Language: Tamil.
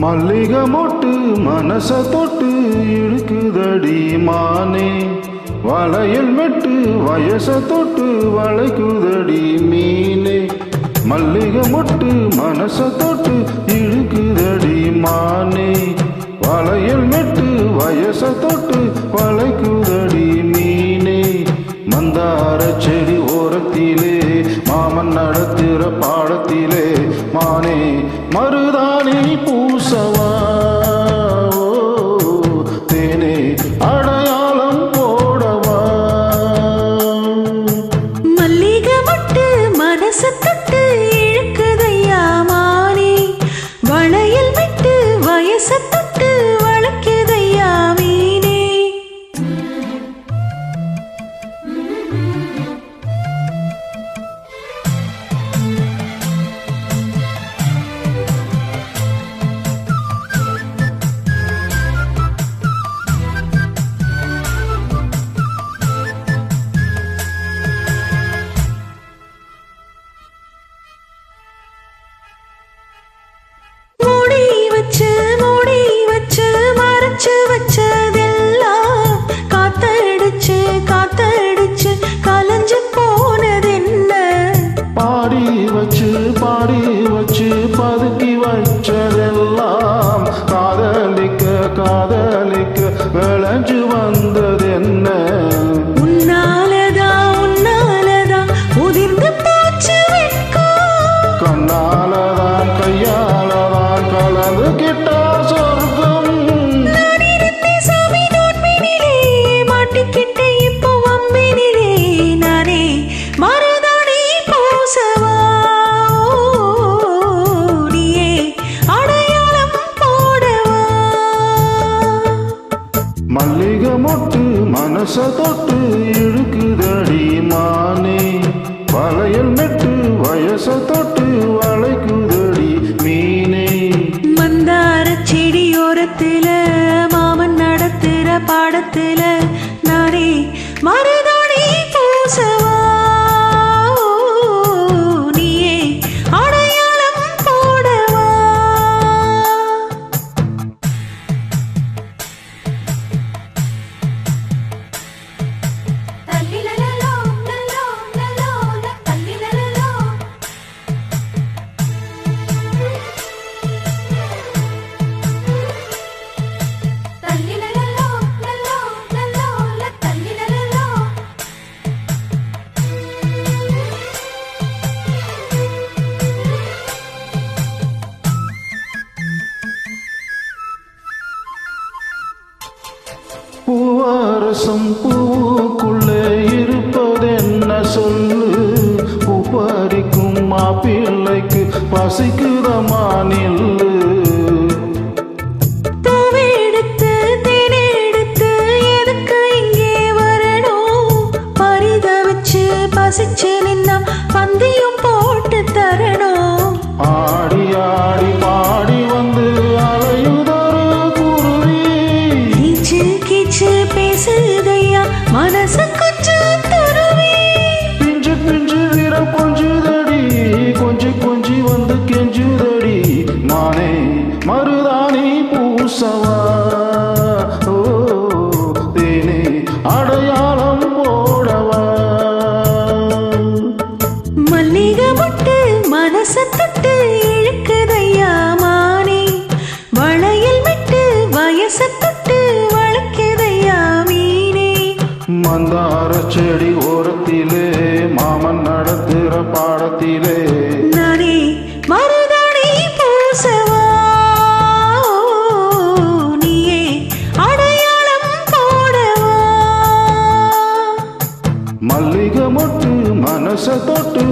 மல்லிகை மொட்டு மனச தொட்டு இழுக்குதடி மானே. வளையல் மெட்டு வயச தொட்டு வளைக்குதடி மீனே. மல்லிகை மொட்டு மனச தொட்டு இழுக்குதடி மானே. வளையல் மெட்டு வயச தொட்டு வளைக்குதடி மீனே. மந்தார செடி ஓரத்திலே மாமன் நடத்திற பா பூசவா? தேனே அடையாளம் போடவா? மல்லிகை மட்டு மனசு தட்டு இழுக்குதையா மானே. வளையல் விட்டு வயச காதலிக்க மனச தொட்டு இழுக்குதடி மானே. வளையல் மெட்டு வயச தொட்டு அரசும் பூக்குள்ளே இருப்பதென்ன சொல்லு? உபரிக்கும் மாப்பிள்ளைக்கு பசிக்குதமா நில்லு பசிச்சு தொட்டு இழுக்குதையா மானே. வளையல் விட்டு வயச மந்தார செடி ஓரத்திலே மாமன் நடத்துற பாடத்திலே. நானே மருதாணி பூசவா? நீயே அடையாளம் போடவா? மல்லிகை மொட்டு மனச தொட்டு